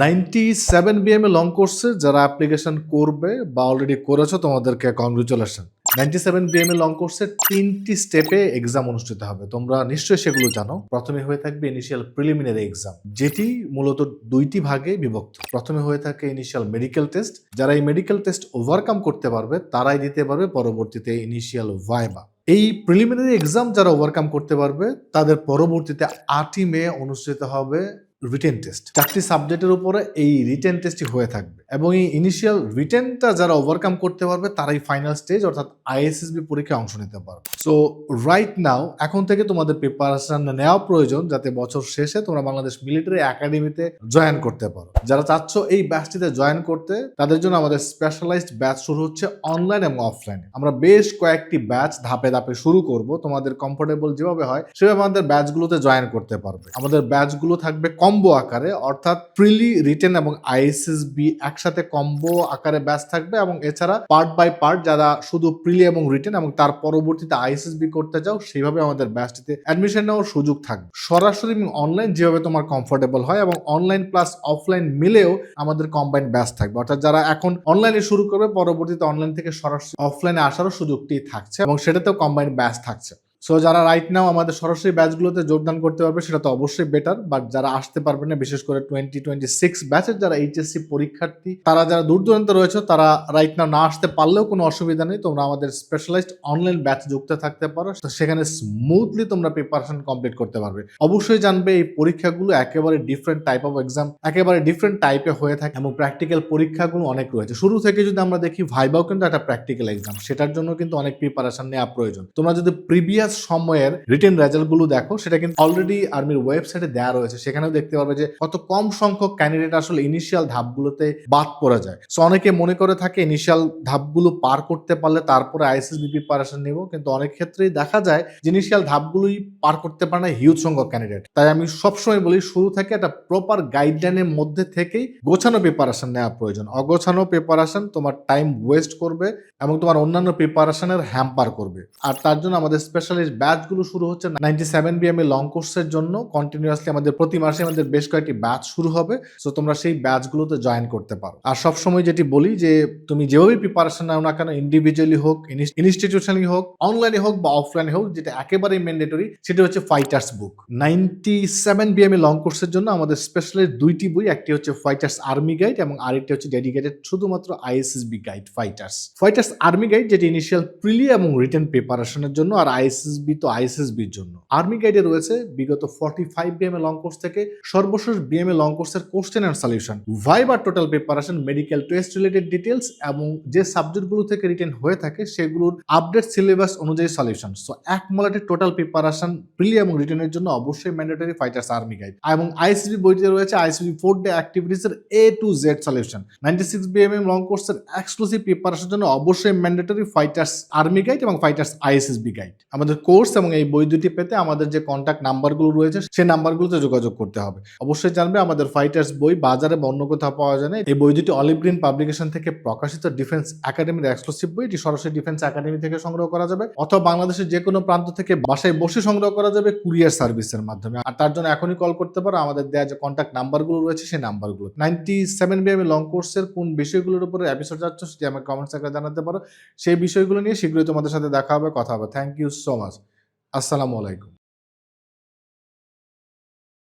Ninety seven B M A long কোর্সে যারা application করবে বা অলরেডি করেছ, তোমাদেরকে congratulation ninety seven B M A long কোর্সে তিনটি স্টেপে এক্সাম অনুষ্ঠিত হবে। তোমরা নিশ্চয়ই সেগুলো জানো। প্রথমে হয়ে থাকবে ইনিশিয়াল প্রিলিমিনারি এক্সাম যেটি মূলত দুইটি ভাগে বিভক্ত। প্রথমে হয়ে থাকে ইনিশিয়াল মেডিকেল টেস্ট যারা এই মেডিকেল টেস্ট ওভারকাম করতে পারবে, তারাই দিতে পারবে পরবর্তীতে ইনিশিয়াল ভাইবা এই প্রিলিমিনারি এক্সাম যারা ওভারকাম করতে পারবে, তাদের পরবর্তীতে আটই মে অনুষ্ঠিত হবে রিটেন টেস্ট চারটি সাবজেক্টের উপরে এই রিটেন টেস্টটি হয়ে থাকবে। এবং এই ইনিশিয়াল রিটেনটা যারা ওভারকাম করতে পারবে, তারাই ফাইনাল স্টেজ অর্থাৎ আইএসএসবি পরীক্ষায় অংশ নিতে পারবে। সো রাইট নাও এখন থেকে তোমাদের প্রিপারেশন নেওয়া প্রয়োজন যাতে বছর শেষে তোমরা বাংলাদেশ মিলিটারি একাডেমিতে জয়েন করতে পারো। যারা চাচ্ছ এই ব্যাচটিতে জয়েন করতে, তাদের জন্য আমাদের স্পেশালাইজড ব্যাচ শুরু হচ্ছে অনলাইন এবং অফলাইনে আমরা বেশ কয়েকটি ব্যাচ ধাপে ধাপে শুরু করব। তোমাদের কমফোর্টেবল যেভাবে হয়, সেভাবে আমাদের ব্যাচগুলোতে জয়েন করতে পারবে। আমাদের ব্যাচগুলো থাকবে কম্বো আকারে, অর্থাৎ প্রিলি রিটেন এবং আইএসএসবি একসাথে কম্বো আকারে ব্যাচ থাকবে এবং এছাড়া পার্ট বাই পার্ট যারা শুধু প্রিলি এবং রিটেন এবং তার পরবর্তীতে আইএসএসবি করতে চাও, সেইভাবে আমাদের ব্যাচটিতে অ্যাডমিশন নেওয়ার সুযোগ থাকবে। সরাসরি অনলাইন যেভাবে তোমার কমফোর্টেবল হয় এবং অনলাইন প্লাস অফলাইন মিলেও আমাদের কম্বাইন্ড ব্যাচ থাকবে। অর্থাৎ যারা এখন অনলাইনে শুরু করবে, পরবর্তীতে অনলাইন থেকে সরাসরি অফলাইনে আসারও সুযোগটি থাকছে এবং সেটাতেও কম্বাইন্ড ব্যাচ থাকছে। সো যারা রাইট নাও আমাদের সরাসরি ব্যাচগুলোতে যোগদান করতে পারবে, সেটা তো অবশ্যই বেটার বাট যারা আসতে পারবে না, বিশেষ করে টোয়েন্টি টোয়েন্টি সিক্স ব্যাচের যারা এইচএসসি পরীক্ষার্থী, তারা যারা দূর দূরান্তে রয়েছে, তারা রাইট নাও না আসতে পারলেও কোনো অসুবিধা নেই। তোমরা আমাদের স্পেশালাইজড অনলাইন ব্যাচ যুক্ত থাকতে পারো। তো সেখানে স্মুথলি তোমরা প্রিপারেশন কমপ্লিট করতে পারবে। অবশ্যই জানবে এই পরীক্ষাগুলো একেবারে ডিফারেন্ট টাইপ অফ এক্সাম একেবারে ডিফারেন্ট টাইপে হয়ে থাকে এবং প্র্যাকটিক্যাল পরীক্ষাগুলো অনেক রয়েছে। শুরু থেকে যদি আমরা দেখি ভাইবাও কিন্তু একটা প্র্যাকটিক্যাল এক্সাম সেটার জন্য কিন্তু অনেক প্রিপারেশন নেওয়া প্রয়োজন। তোমরা যদি প্রিভিয়াস সময়ের রিটেন রেজাল্টগুলো দেখো, সেটা কিন্তু অলরেডি আর্মির ওয়েবসাইটে দেওয়া রয়েছে। সেখানেও দেখতে পারবে যে কত কম সংখ্যক ক্যান্ডিডেট আসলে ইনিশিয়াল ধাপগুলোতে বাদ পড়ে যায়। সো অনেকে মনে করে থাকে ইনিশিয়াল ধাপগুলো পার করতে পারলে তারপরে আইএসএসবি প্রিপারেশন নেব, কিন্তু অনেক ক্ষেত্রেই দেখা যায় যে ইনিশিয়াল ধাপগুলোই পার করতে পারে না হিউজ সংখ্যক ক্যান্ডিডেট তাই আমি সবসময় বলি, শুরু থেকে একটা প্রপার গাইডলাইনের মধ্যে থেকেই গোছানো প্রিপারেশন নেওয়া প্রয়োজন। অগোছানো প্রিপারেশন তোমার টাইম ওয়েস্ট করবে এবং তোমার অন্যান্য প্রিপারেশনের হ্যাম্পার করবে। আর তার জন্য আমাদের স্পেশালিস্ট ব্যাচগুলো শুরু হচ্ছে ninety seven B M A long কোর্সের জন্য। কন্টিনিউয়াসলি আমাদের প্রতি মাসে আমাদের বেশ কয়েকটি ব্যাচ শুরু হবে। সো তোমরা সেই ব্যাচগুলোতে জয়েন করতে পারো। আর সবসময় যেটি বলি যে, তুমি যেভাবেই প্রিপারেশন নাও না কেন ইন্ডিভিজুয়ালি হোক ইনস্টিটিউশনালি হোক অনলাইনে হোক বা অফলাইনে হোক, যেটা একেবারেই ম্যান্ডেটরি সেটা হচ্ছে fighters book ninety seven B M A long কোর্সের জন্য আমাদের স্পেশালিস্ট দুইটি বই, একটি হচ্ছে ফাইটার্স আর্মি গাইড এবং আরেকটি হচ্ছে ডেডিকেটেড শুধুমাত্র ISSB guide fighters fighters army guide যেটি ইনিশিয়াল প্রিলি এবং রিটেন প্রিপারেশনের জন্য, আর আইএসএসবি তো আইএসএসবির জন্য। আর্মি গাইডে রয়েছে বিগত forty five B M A long course থেকে সর্বশেষ বিএম এ লং কোর্সের কোশ্চেন অ্যান্ড সলিউশন ভাইবার total preparation medical test related details এবং যে সাবজেক্টগুলো থেকে রিটেন হয়ে থাকে সেগুলোর আপডেট সিলেবাস অনুযায়ী সলিউশন সো এক মলাটের টোটাল প্রিপারেশন প্রিলি এবং রিটেনের জন্য অবশ্যই ম্যান্ডেটরি ফাইটার্স আর্মি গাইড এবং আইসিবি বইতে রয়েছে আইসিবি ফোর ডে অ্যাক্টিভিটিস এর A to Z solution ninety six B M M long কোর্সের এক্সক্লুসিভ প্রিপারেশনের জন্য অবশ্যই ম্যান্ডেটরি ফাইটার্স আর্মি গাইড এবং ফাইটার্স আইএসএসবি গাইড আমাদের কোর্স এবং এই বই দুটি পেতে আমাদের যে কন্ট্যাক্ট নাম্বারগুলো রয়েছে, সেই নাম্বারগুলোতে যোগাযোগ করতে হবে। অবশ্যই জানবে আমাদের ফাইটার্স বই, বাজারে বা অন্য কোথাও পাওয়া যায় না। এই বই দুটি অলিভ গ্রিন পাবলিকেশন থেকে প্রকাশিত ডিফেন্স একাডেমির এক্সক্লুসিভ বই। এটি সরাসরি ডিফেন্স একাডেমি থেকে সংগ্রহ করা যাবে অথবা বাংলাদেশের যে কোনো প্রান্ত থেকে বাসায় বসে সংগ্রহ করা যাবে কুরিয়ার সার্ভিসের মাধ্যমে। আর তার জন্য এখনই কল করতে পারো। আমাদের দেওয়া যে কন্ট্যাক্ট নাম্বারগুলো রয়েছে, সেই নাম্বারগুলো নাইনটি সেভেন বিএম লং কোর্সের কোন বিষয়গুলোর উপরে এপিসোড যাচ্ছ, সেটি আমাকে কমেন্টস আকারে জানাতে পারো। সেই বিষয়গুলো নিয়ে শীঘ্রই তোমাদের সাথে দেখা হবে, কথা হবে। থ্যাংক ইউ সো মাচ আসসালামু আলাইকুম।